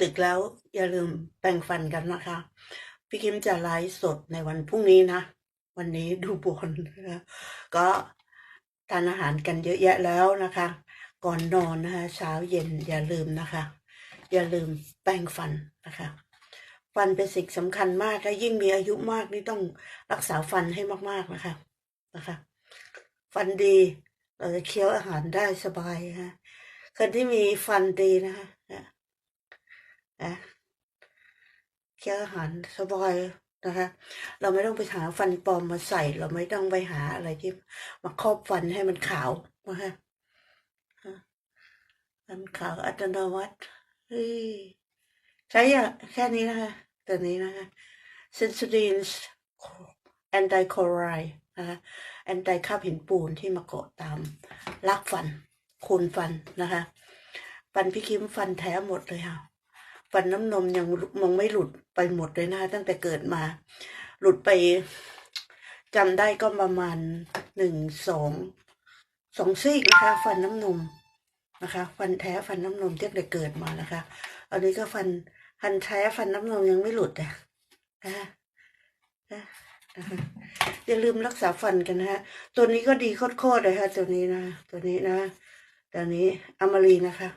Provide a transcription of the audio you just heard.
ดึกแล้วอย่าลืมแปรงฟันกันนะคะ พี่คิมจะไลฟ์สดในวันพรุ่งนี้นะ วันนี้ดูบอลนะคะก็ทานอาหารกันเยอะแยะแล้วนะคะ ก่อนนอนนะคะ เช้าเย็นอย่าลืมนะคะ อย่าลืมแปรงฟันนะคะ ฟันเป็นสิ่งสำคัญมากและยิ่งมีอายุมากนี่ต้องรักษาฟันให้มากๆนะคะนะคะ ฟันดีเราจะเคี้ยวอาหารได้สบายนะคนที่มีฟันดีนะคะ เคี้อาหารสบายนะคะเราไม่ต้องไปหาฟันปลอมมาใส่ เราไม่ต้องไปหาอะไรที่มาครอบฟันให้มันขาวนะคะฟันขาวอัตโนมัติเฮ้ยใช้อะแค่นี้นะคะตัวนี้นะคะ Sensodyne anti chloride นะคะแอนตี้คาบหินปูนที่มาเกาะตามลากฟันโคนฟันนะคะ ฟันพี่คิมฟันแท้หมดเลยค่ะ ฟันน้ำนมยังมองไม่หลุดไปหมดเลยนะคะตั้งแต่เกิดมา หลุดไปจำได้ก็ประมาณหนึ่งสองสองซี่นะคะ ฟันน้ำนมนะคะ ฟันแท้ฟันน้ำนมตั้งแต่เกิดมานะคะอันนี้ก็ฟันฟันแท้ฟันน้ำนมยังไม่หลุดอะนะคะนะคะอย่าลืมรักษาฟันกันนะฮะ ตัวนี้ก็ดีโคตรๆเลยค่ะตัวนี้นะ ตัวนี้นะ ตัวนี้อมรีนะคะ